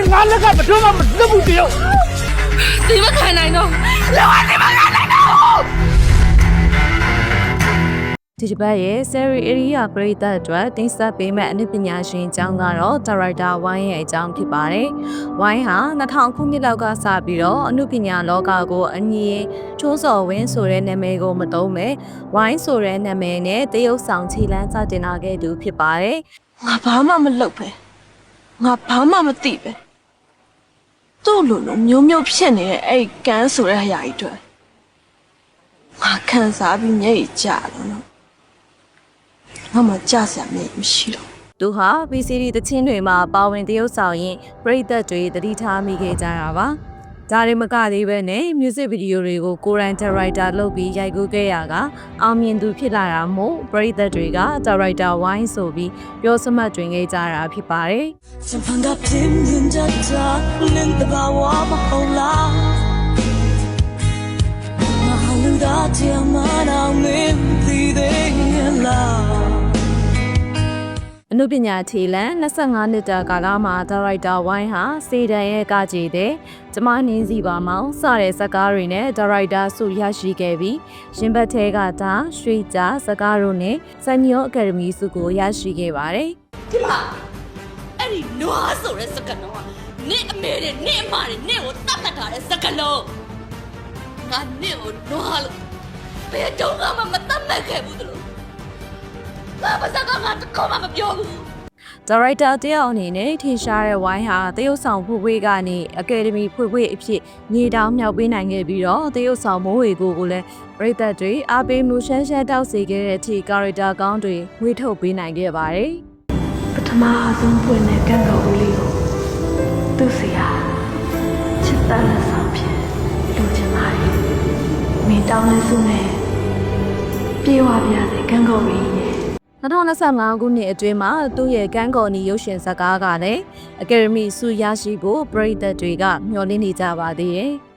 င်းငါလက်ကဘယ်တော့မှမလွတ်ဘူးတယောက်ဒီမခံနိုင်တော့ဒီတစ်ပတ်ရဲ့ series area ပရိသတ်အတွက်တင်ဆက်ပေးမယ့်အနုပညာရှင်အကြောင်းကတော့ director ဝိုင်းရဲ့အကြောင်းဖြစ်ပါတယ်။ဝိုင်းဟာ2000ခုနှစ်လောက်ကစပြီးတော့အနုပညာလောကကိုအညီချိုးစော်ဝင်းဆိုတဲ့နာမည်ကိုမသုံးပဲဝိုင်းဆိုတဲ့နာမည်နဲ့တရုတ်ဆောင်ခြေလန်းစတင်လာခဲ့သူဖြစ်ပါတယ်။ငါဘာမှမလုပ်ပဲငါဘာမှမသိပဲ သူ့လိုလိုမျိုးမျိုးဖြစ်နေတဲ့အဲ့ဒီကန်းဆိုတဲ့ဟာကြီးအတွက်ငါခံစားပြီးမျက်ရည်ကျတော့နော်ငါမှကြစရာမျက်ရည်မရှိတော့သူဟာ VCD တချင်းတွေမှာပါဝင်တရုပ်ဆောင်ရင်ပရိသတ်တွေတတိထားမိခဲ့ကြတာပါ။ ဒါတွေမကသေးပဲနဲ့ music video တွေကိုကိုရန် director လုပ်ပြီးရိုက်ကူးခဲ့ရကအောင်မြင်သူဖြစ်လာတာမို့ပရိသတ်တွေက director wine ဆိုပြီးပြောစမှတ်တွင်ခဲ့ကြတာဖြစ်ပါတယ်။ချင်ဖန်ကပြင်းမြင်ကြတာနင်းတဘာဝမဟုတ်လား။မဟာလူသားတယောက် အနုပညာထီလန်25နှစ်တာကာလမှာဒါရိုက်တာဝိုင်းဟာစေတန်ရဲ့ကကြည်တဲ့ကျမနင်းစီပါမောင်စတဲ့ဇာတ်ကားတွေနဲ့ဒါရိုက်တာဆုရရှိခဲ့ပြီးရင်ဘတ်ထဲကဒါရွှေကြားဇာတ်ကားတို့နဲ့စန်ညောအကယ်ဒမီဆုကိုရရှိခဲ့ပါတယ်ဒီမှာအဲ့ဒီနွားဆိုတဲ့စကားလုံးကနင့်အမေနဲ့နင့်အမနဲ့နင့်ကိုတတ်တတ်ထားတဲ့စကားလုံးငါနင့်ကိုနွားလို့ဘယ်တော့မှမတတ်မှတ်ခဲ့ဘူးလို့ ငါဘာစကားငါတကောမှမပြောဘူးဒါရိုက်တာတယောက်အနေနဲ့ထင်ရှားတဲ့ဝိုင်းဟာတရုတ်ဆောင်ဖွေဖွေကနေအကယ်ဒမီဖွေဖွေအဖြစ်ညီတောင်မြောက်ပေးနိုင်ခဲ့ပြီးတော့တရုတ်ဆောင်မိုးဝေကိုကိုလည်းပရိသတ်တွေအားပေးမှုရှမ်းရှမ်းတောက်စေခဲ့တဲ့အထိကာရီတာကောင်းတွေဝေထုတ်ပေးနိုင်ခဲ့ပါတယ်ပထမအဆုံးပွင့်တဲ့ကံတော်ဦးလေးကိုသူ့စီဟာချစ်တတ်လက်ဆောင်ဖြင့်လူချင်ပါလေမင်းတောင်းတဲ့စုနဲ့ပြေဝပြရတဲ့ကံတော်ဦးရဲ့ 2025ခုနှစ်အတွင်းမှာသူ့ရဲ့ကန်းကော်နီရုပ်ရှင်ဇာတ်ကားကလည်းအကယ်ဒမီဆုရရှိဖို့ပရိသတ်တွေကမျှော်လင့်နေကြပါသေးတယ်။